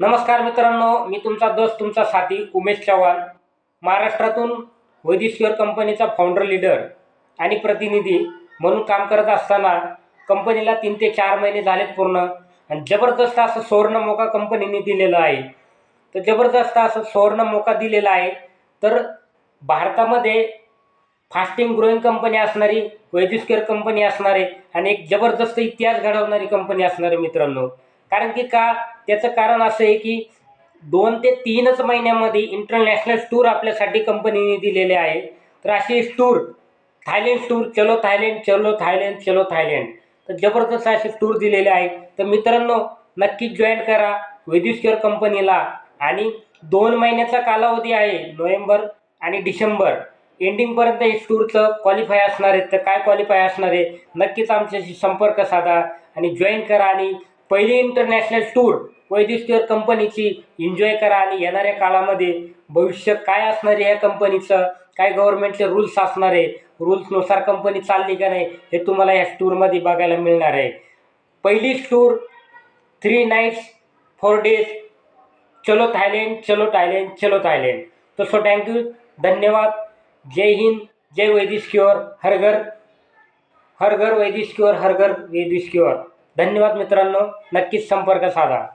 नमस्कार मित्रांनो मी तुमचा दोस्त तुमचा साथी उमेश चव्हाण. महाराष्ट्रातून वैदिश्वर कंपनीचा फाउंडर लीडर आणि प्रतिनिधी म्हणून काम करत असताना कंपनीला तीन ते चार महिने झालेत पूर्ण. आणि जबरदस्त असं सुवर्ण मोका कंपनीने दिलेलं आहे. तर जबरदस्त असं सुवर्ण मोका दिलेला आहे. तर भारतामध्ये फास्टिंग ग्रोईंग कंपनी असणारी वैदिस्केअर कंपनी असणारे आणि एक जबरदस्त इतिहास घडवणारी कंपनी असणारे मित्रांनो. कारण की का? त्याचं कारण असं आहे की दोन ते तीनच महिन्यामध्ये इंटरनॅशनल टूर आपल्यासाठी कंपनीने दिलेले आहे. तर अशी टूर थायलंड टूर चलो थायलंड चलो थायलंड चलो थायलंड तर जबरदस्त असे टूर दिलेले आहे. तर मित्रांनो नक्कीच जॉईन करा वेदिस्क्युअर कंपनीला आणि दोन महिन्याचा कालावधी आहे नोव्हेंबर आणि डिसेंबर. एंडिंगपर्यंत हे टूरचं क्वालिफाय असणार आहे. तर काय क्वालिफाय असणार आहे? नक्कीच आमच्याशी संपर्क साधा आणि जॉईन करा आणि पहिली इंटरनॅशनल टूर वैदिस्केअर कंपनीची एन्जॉय करा आणि येणाऱ्या काळामध्ये भविष्य काय असणार आहे या कंपनीचं काय गव्हर्नमेंटचे रूल्स असणार आहे? रूल्सनुसार कंपनी चालली का नाही हे तुम्हाला या टूरमध्ये बघायला मिळणार आहे. पहिलीच tour three nights four days चलो थायलंड चलो थायलंड चलो थायलंड. तर सो थँक्यू धन्यवाद. जय हिंद जय वैदिश क्युअर हर घर हर घर वैदिश क्युअर हर घर वैदिश क्युअर धन्यवाद मित्रांनो. नक्कीच संपर्क साधा.